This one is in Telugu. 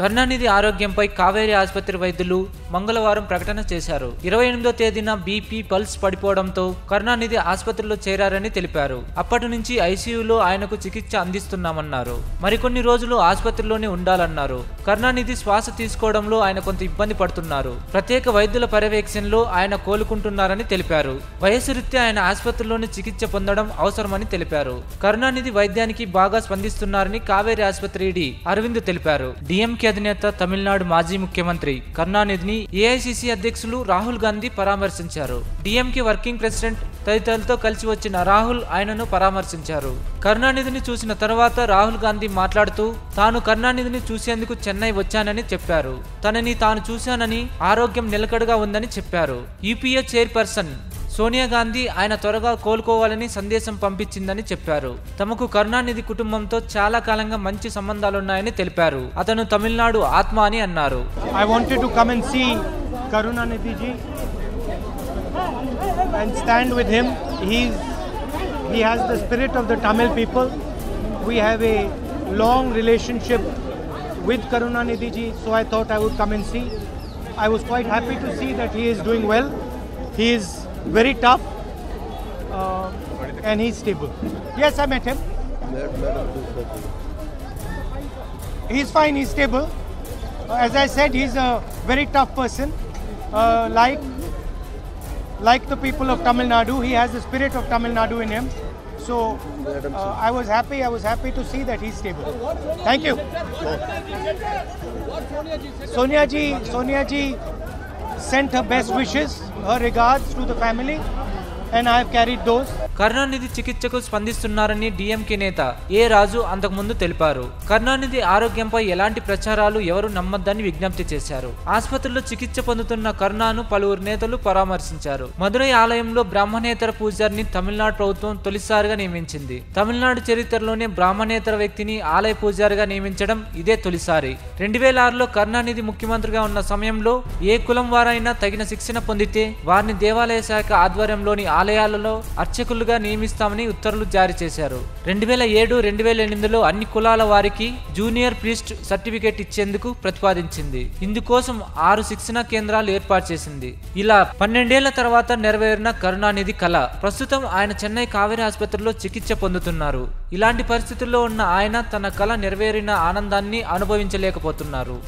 కరుణానిధి ఆరోగ్యంపై కావేరీ ఆసుపత్రి వైద్యులు మంగళవారం ప్రకటన చేశారు. ఇరవై ఎనిమిదో తేదీన బీపీ పల్స్ పడిపోవడంతో కరుణానిధి ఆసుపత్రిలో చేరారని తెలిపారు. అప్పటి నుంచి ఐసీయూలో ఆయనకు చికిత్స అందిస్తున్నామన్నారు. మరికొన్ని రోజులు ఆసుపత్రిలోనే ఉండాలన్నారు. కరుణానిధి శ్వాస తీసుకోవడంలో ఆయన కొంత ఇబ్బంది పడుతున్నారు. ప్రత్యేక వైద్యుల పర్యవేక్షణలో ఆయన కోలుకుంటున్నారని తెలిపారు. వయసు రీత్యా ఆయన ఆసుపత్రిలోనే చికిత్స పొందడం అవసరమని తెలిపారు. కరుణానిధి వైద్యానికి బాగా స్పందిస్తున్నారని కావేరీ ఆసుపత్రి ఈడీ అరవింద్ తెలిపారు. డిఎంకే అధినేత తమిళనాడు మాజీ ముఖ్యమంత్రి కరుణానిధిని ఏఐసిసి అధ్యక్షులు రాహుల్ గాంధీ పరామర్శించారు. డిఎంకే వర్కింగ్ ప్రెసిడెంట్ తదితరులతో కలిసి వచ్చిన రాహుల్ ఆయనను పరామర్శించారు. కరుణానిధిని చూసిన తర్వాత రాహుల్ గాంధీ మాట్లాడుతూ తాను కరుణానిధిని చూసేందుకు చెన్నై వచ్చానని చెప్పారు. తనని తాను చూశానని ఆరోగ్యం నిలకడగా ఉందని చెప్పారు. యూపీఏ చైర్పర్సన్ సోనియా గాంధీ ఆయన త్వరగా కోలుకోవాలని సందేశం పంపించిందని చెప్పారు తమకు కరుణానిధి కుటుంబంతో చాలా కాలంగా మంచి సంబంధాలున్నాయని తెలిపారు అతను తమిళనాడు ఆత్మ అని అన్నారు I wanted to come and see Karunanidhi ji and stand with him. He's, he has the spirit of the Tamil people. We have a long relationship with Karunanidhi ji, so I thought I would come and see. I was quite happy to see that he is doing well. He is very tough uh, and he's stable. Yes, I met him. He's fine, he's stable. Uh, as I said, he's a very tough person. Uh, like, like the people of Tamil Nadu, he has the spirit of Tamil Nadu in him. So uh, I was happy. I was happy to see that he's stable. Thank you. Sonia ji, Sonia ji sent her best wishes, her regards to the family, and I carried carried Karunanidhi చికిత్సకు స్పందిస్తున్నారని డిఎంకే నేత ఏ రాజు అంతకుముందు తెలిపారు. కరుణానిధి ఆరోగ్యంపై ఎలాంటి ప్రచారాలు ఎవరు నమ్మొద్దని విజ్ఞప్తి చేశారు. ఆసుపత్రిలో చికిత్స పొందుతున్న కరుణాను పలువురు నేతలు పరామర్శించారు. మదురై ఆలయంలో బ్రాహ్మణేతర పూజారిని తమిళనాడు ప్రభుత్వం తొలిసారిగా నియమించింది. తమిళనాడు చరిత్రలోనే బ్రాహ్మణేతర వ్యక్తిని ఆలయ పూజారిగా నియమించడం ఇదే తొలిసారి. రెండు వేల ఆరులో కరుణానిధి ముఖ్యమంత్రిగా ఉన్న సమయంలో ఏ కులం వారైనా తగిన శిక్షణ పొందితే వారిని దేవాలయ శాఖ ఆధ్వర్యంలోని ఆలయాలలో అర్చకులుగా నియమిస్తామని ఉత్తర్వులు జారీ చేశారు. రెండు వేల ఏడు రెండు వేల ఎనిమిదిలో అన్ని కులాల వారికి జూనియర్ ప్రీస్ట్ సర్టిఫికేట్ ఇచ్చేందుకు ప్రతిపాదించింది. ఇందుకోసం ఆరు శిక్షణ కేంద్రాలు ఏర్పాటు చేసింది. ఇలా పన్నెండేళ్ళ తర్వాత నెరవేరిన కరుణానిధి కళ ప్రస్తుతం ఆయన చెన్నై కావేరీ ఆసుపత్రిలో చికిత్స పొందుతున్నారు. ఇలాంటి పరిస్థితుల్లో ఉన్న ఆయన తన కళ నెరవేరిన ఆనందాన్ని అనుభవించలేకపోతున్నారు.